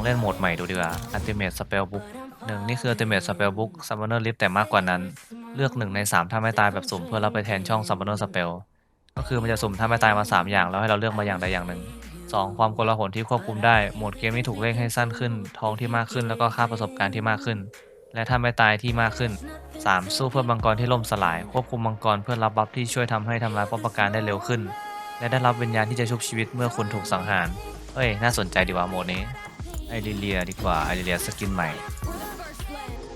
องเล่นโหมดใหม่ดูดีกว่า Ultimate Spellbook หนึ่งนี่คือ Ultimate Spellbook Summoner List แต่มากกว่านั้น เลือกหนึ่งในสามท่าไม่ตายแบบสุ่มเพื่อรับไปแทนช่อง Summoner Spell ก็คือมันจะสุ่มท่าไม่ตายมา 3 อย่างแล้วให้เราเลือกมาอย่างใดอย่างหนึ่ง 2. ความโกลาหลที่ควบคุมได้โหมดเกมนี้ถูกเร่งให้สั้นขึ้นท้องที่มากขึ้นแล้วก็ค่าประสบการณ์ที่มากขึ้น และถ้าไม่ตายที่มากขึ้น 3. สู้เพื่อมังกรที่ล่มสลาย ควบคุมมังกรเพื่อรับบัฟที่ช่วยทำให้ทำลายป้อมปราการได้เร็วขึ้น และได้รับวิญญาณที่จะชุบชีวิตเมื่อคุณถูกสังหารเอ้ย น่าสนใจดีว่าโหมดนี้ ไอริเลียดีกว่าไอริเลียสกินใหม่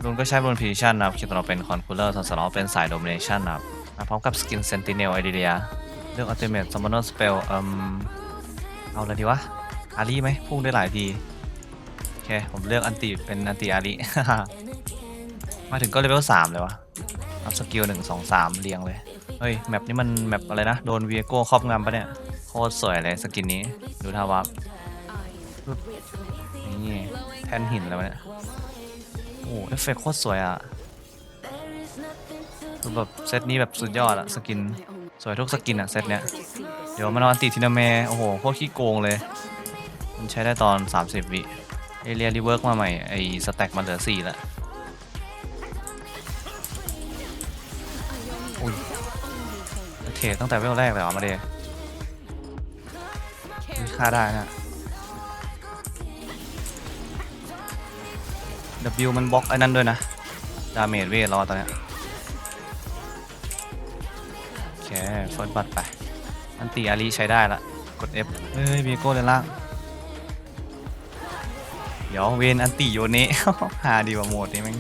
ลุนก็ใช้บนพิชันนะครับคิดว่าเราเป็นคอนคูลเลอร์ส่วนสำหรับเราเป็นสายโดมิเนชันนะครับมาพร้อมกับสกินเซนติเนลไอริเลียเลือกอัลติเมทซัมมอนน์สเปลเอ่มเอาอะไรดีวะอารีไหมพุ่งได้หลายทีโอเคผมเลือกอันติเป็นอันติอารีมาถึงก็เลเวลสามเลยวะอัพสกิลหนึ่งสองสามเรียงเลยเฮ้ยแมปนี้มันแมปอะไรนะ โดนเวียโก้ครอบงำปะเนี่ย โคตรสวยเลยสกินนี้ ดูท่าวับ แทนหินแล้วะเนี่ย โอ้โหเอฟเฟกต์โคตรสวยอะคือแบบเซตนี้แบบสุดยอดอะสกิน สวยทุกสกินอะเซตเนี้ย เดี๋ยวมานอนติทินาเมโอ้โหโคตรขี้โกงเลย มันใช้ได้ตอน 30 วิ เอเรียรีเวิร์กมาใหม่ ไอ้สแต็กมันเหลือ4แล้วอุ้ยเทตั้งแต่เวลแรกเลยเหรอมาเดมีค่าได้นะ W มันบล็อกไอ้นั่นด้วยนะ ดาเมจเวทรอตอนเนี้ยโอเคเฟิร์สบัตไป อันตีอารีใช้ได้ละ กด F เฮ้ยเบโก้เลยล่าง เดี๋ยวเวนอันตีโยเนะ หาดีกว่าโหมดนี้แมั้ง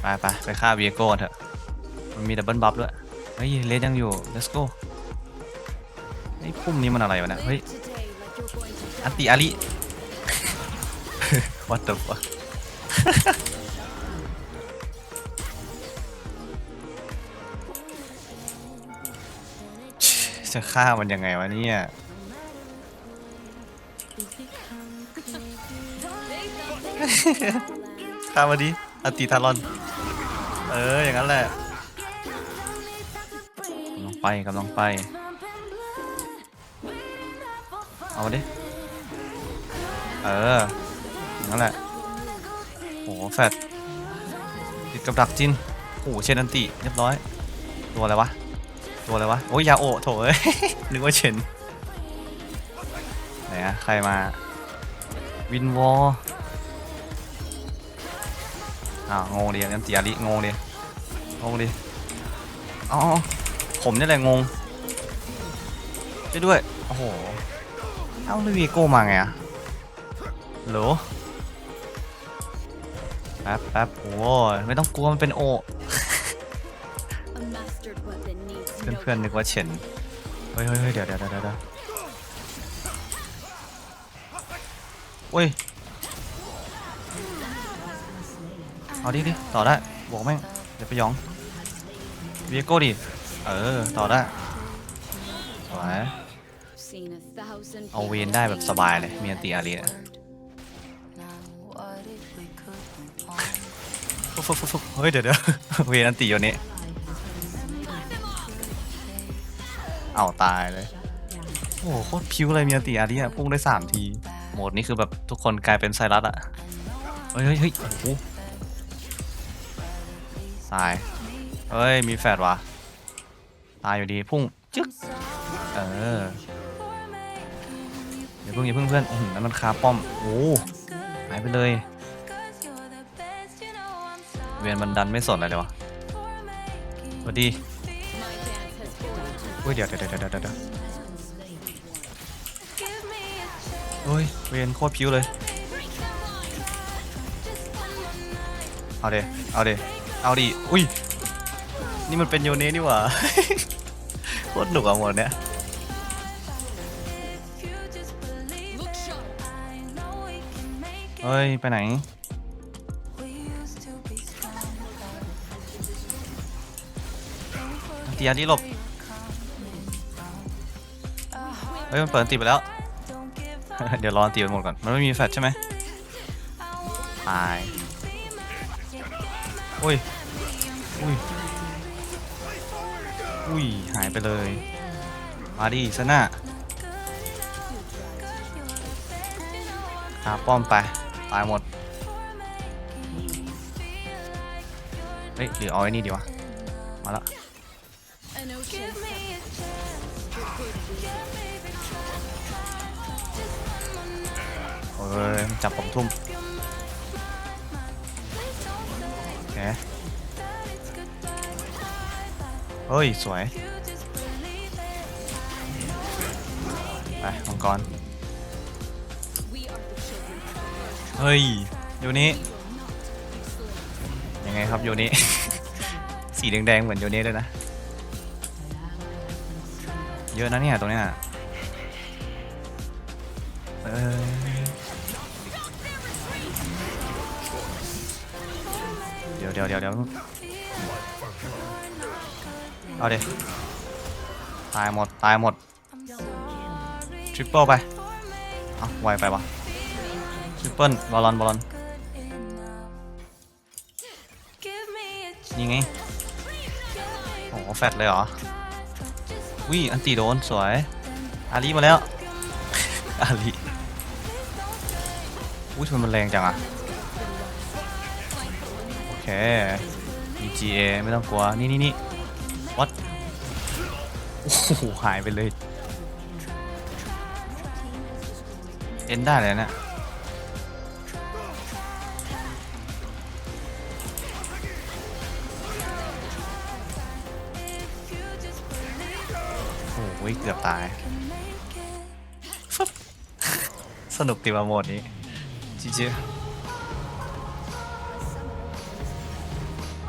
ไปไปไปฆ่าเบโก้เถอะ มันมีดับเบิลบัฟด้วย เฮ้ยเลสยังอยู่ let's go ไอ้พุ่มนี้มันอะไรวะเนี่ย เฮ้ย อันตีอารี what the fuck จะฆ่ามันยังไงวะเนี่ย ฆ่ามาดิอติทารอน เออ อย่างนั้นแหละกำลังไปกำลังไป เอาดิ เออ นั้นแหละโหแฟดติดกับดักจินโหเชนอันติเรียบร้อย ตัวอะไรวะ ตัวอะไรวะ โอ้ยยาโอโถเอ้ยนึกว่าเชนไหนอะใครมา วินวอลอ้างงดิอันติอาริงงดิงงดิอ๋อผมนี่แหละงงช่วยด้วย โอ้โห เอ้าล้ววีโก้มาไงอะโหล แป๊บแป๊บโอ้ไม่ต้องกลัวมันเป็นโอเพื่อนๆนึกว่าเฉินเฮ้ยเฮ้ยเฮ้ยเดี๋ยวเดี๋ยวเดี๋ยวเดี๋ยวโอ้ย เอาดิดิต่อได้บอกแม่งเดี๋ยวไปยองเวียโก้ดิ เออ ต่อได้สวยเอาเวนได้แบบสบายเลยมีอันตีอารีนะฟุ๊บฟุ๊บ ฟบฟบเฮ้ยเดี๋ยวเดี๋ยวเวนันตีอยู่นี้เอาตายเลย โอ้โหโคตรพิวเลยมีอันติอารีอะพุ่งได้สามที โหมดนี้คือแบบทุกคนกลายเป็นไซรัสอะเฮ้ยเฮ้ยเฮ้ยโอ้โหตาย เฮ้ย มีแฟดว่ะ ตายอยู่ดีพุ่งจึ๊กเออเดี๋ยวเพิ่งอย่าเพิ่งเพื่อนโอ้นั่นมันคาป้อม โอ้หายไปเลย เวียนมันดันไม่สนอะไรเลยวะสวัสดีอุ้ยเดี๋ยวเดี๋ยวเดี๋ยวเดี๋ยวเดี๋ยวโอ้ยเวียนโคตรพิวเลย เอาเดเอาเดเอาดิ อุ้ย นี่มันเป็นโยเนะนี่หว่า โคตรหนุกอะหมดเนี้ยเฮ้ย ไปไหน ตีอันนี้หลบเฮ้ยมันเปิดตีไปแล้ว เดี๋ยวรอตีมันหมดก่อน มันไม่มีแฟลชใช่ไหมตายอุ้ยอุ้ยอุ้ย หายไปเลย มาดิซะหน้าหาป้อมไป ตายหมด เฮ้ยหรือเอาไอ้นี่ดีวะ มาและ An ocean for เอ้ยมันจับผมทุ่มโอเคเฮ้ย สวย ไปมังกร เฮ้ย อยู่นี้ ยังไงครับอยู่นี้ สีแดงๆ เหมือนอยู่นี้เลยนะ เยอะนะเนี่ยตรงเนี้ยเอ้ยเดี๋ยวเดี๋ยวเดี๋ยวเดี๋ยวเอาเดี๋ยวตายหมด ตายหมดทริปเปิลไปเอ้าไวไปปะทริปเปิลบอลลอนบอลลอนนี่ไงโอ้โหแฟดเลยเหรอ วิอันตีโดนสวย อาลีมาแล้ว อาลีอุ้ยทำไมมันแรงจังอะโอเค EGA ไม่ต้องกลัว นี่นี่นี่วัดโอ้โหหายไปเลย เอ็นได้เลยนะ อ้ยเกือบตายฟึบสนุกตีมาโหมดนี้จิจิ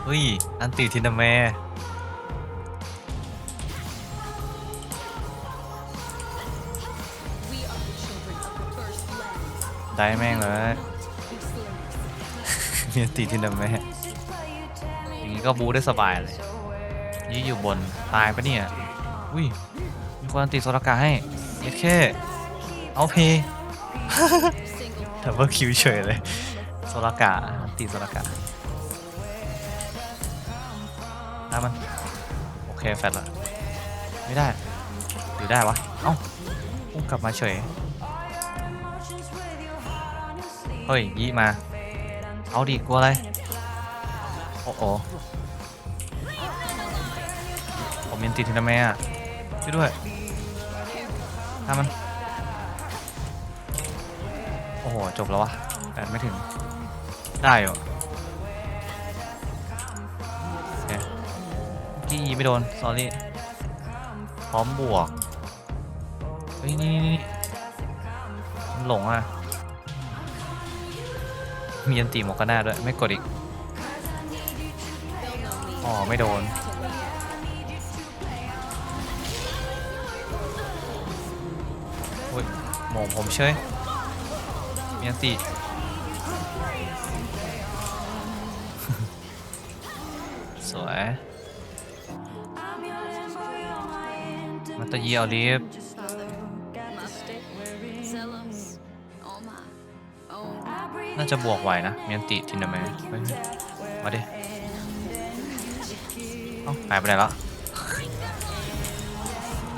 เฮ้ย อันติทินาแม We are the children of the first land. ได้แม่งเลยมีติทินาแมอย่างนี้ก็บูได้สบายเลยยี่อยู่บน ตายปะเนี่ย อุ้ย มีคนติโซลกาให้เย็ดแค่เอาพย์ Single ดับเบิลคิวเฉยเลยโซลกาติโซลกาน้ามัน โอเค แฟดละไม่ได้ หรือได้วะ เอ้าพุ่งกลับมาเฉย เฮ้ยยี่มา เอาดิกลัวอะไร โอ้โหผมยันติดทีนะแม่อะ ช่วยด้วยถ้ามัน โอ้โห จบแล้ววะแปดไม่ถึง ได้อยู่โอเคกี้ไม่โดน สอรี่ พร้อมบวก เฮ้ย นี่นี่มันหลงอะ มีอันตีหมวกกันหน้าด้วย ไม่กดอีก อ๋อ ไม่โดน มงผมเฉยมีอันติสวยมาตะยีเอาลิฟน่าจะบวกไหวนะมีอันติทินเดอร์แมนเฮ้ยมาดิเอ้าหายไปไหนแล้ว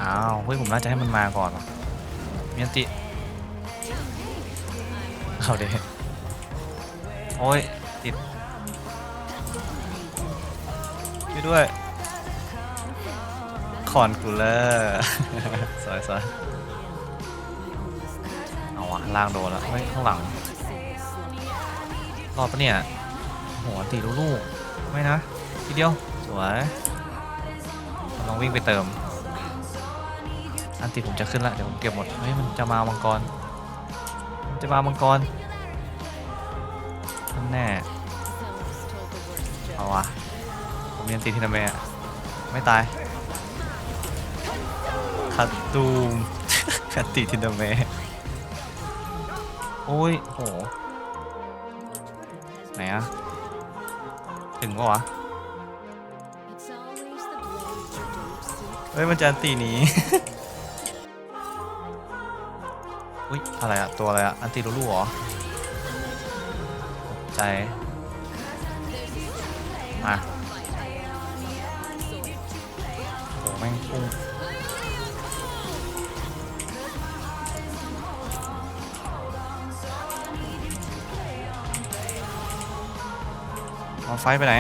อ้าว เฮ้ย ผมน่าจะให้มันมาก่อนว่ะมีอันติ เอาเดโอ้ยติดช่วยด้วย คอนกูเลอร์สวยสวยเอาวะล่างโดนแล้วเฮ้ยข้างหลัง รอดปะเนี่ยโหตีลูกๆไม่นะ ทีเดียว สวยลองวิ่งไปเติม อันติผมจะขึ้นละ เดี๋ยวผมเก็บหมด เฮ้ย มันจะมามังกร จะมามังกรอนแน่เอาวะผมยังตีทีนาเมะไม่ตายคัดตูมคัดตีทีนาเมะโอ้ยโหไหนอะถึงปะวะเฮ้ยมันจะตีหนี้ อุ้ยอะไรอะตัวอะไรอะอันตีลูลูเหรอใจมาโอ้แม่งพุ่งเอาไฟไปไหน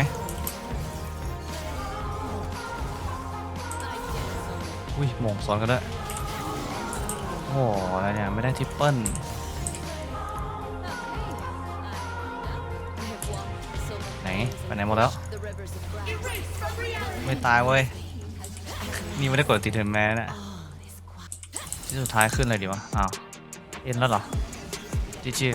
อุ้ยมองสอนกันได้ โอ้โหอะไรเนี่ย ไม่ได้ทริปเปิลไหนไปไหนหมดแล้ว ไม่ตายเว้ย นี่ไม่ได้กดติดเทนแมนนะที่สุดท้ายขึ้นเลยดีวะ อ้าว เอ็นแล้วเหรอจีจี